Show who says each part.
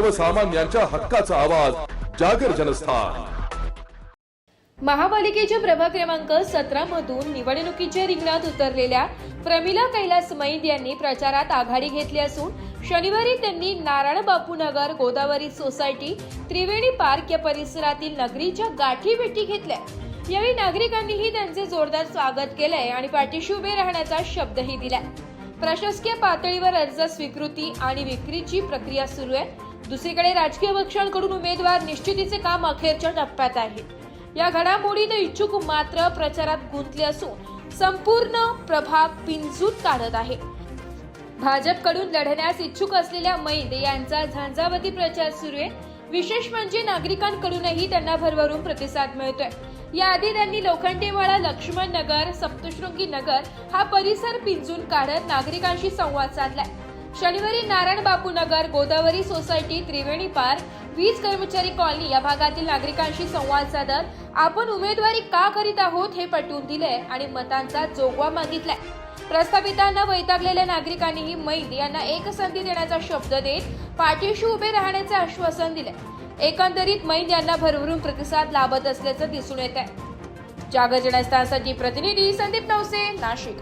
Speaker 1: सर्वसामान्यांच्या हक्काचा आवाज जागर जनस्थान.
Speaker 2: महापालिकेच्या प्रभाग क्रमांक सतरा मधून निवडणुकीच्या रिंगणात उतरलेल्या प्रमिला कैलास मैद यांनी प्रचारात आघाडी घेतली असून शनिवारी त्यांनी नारायण बापू नगर गोदावरी सोसायटी त्रिवेणी पार्क या परिसरातील नगरीच्या गाठी भेटी घेतल्या. यावेळी नागरिकांनीही त्यांचे जोरदार स्वागत केलंय आणि पाठीशी उभे राहण्याचा शब्दही दिलाय. प्रशासकीय पातळीवर अर्ज स्वीकृती आणि विक्रीची प्रक्रिया सुरू आहे. दुसरीकडे राजकीय पक्षांकडून उमेदवार निश्चितीचे काम अखेरच्या टप्प्यात आहे. या घडामोडीत इच्छुक मात्र प्रचारात गुंतले असून संपूर्ण प्रभाग पिंजून काढत आहे. भाजपकडून लढण्यास इच्छुक असलेल्या मैद यांचा झांझावती प्रचार सुरू आहे. विशेष म्हणजे नागरिकांकडूनही त्यांना भरभरून प्रतिसाद मिळतोय. याआधी त्यांनी लोखंडेवाडा लक्ष्मण नगर सप्तशृंगी नगर हा परिसर पिंजून काढत नागरिकांशी संवाद साधलाय. शनिवारी नारायण बापू नगर गोदावरी सोसायटी त्रिवेणी पार्क वीज कर्मचारी कॉलनी या भागातील नागरिकांशी संवाद साधत आपण उमेदवारी का करीत आहोत हे पटवून दिले आणि मतांचा जोगवा मागितलाय. प्रस्थापितांना वैतागलेल्या नागरिकांनीही मैद यांना एक संधी देण्याचा शब्द देत पाठीशी उभे राहण्याचे आश्वासन दिले एकंदरीत मैद यांना भरभरून प्रतिसाद लाभत असल्याचं दिसून येत आहे जागर जनस्थानसाठी प्रतिनिधी संदीप नवसे नाशिक.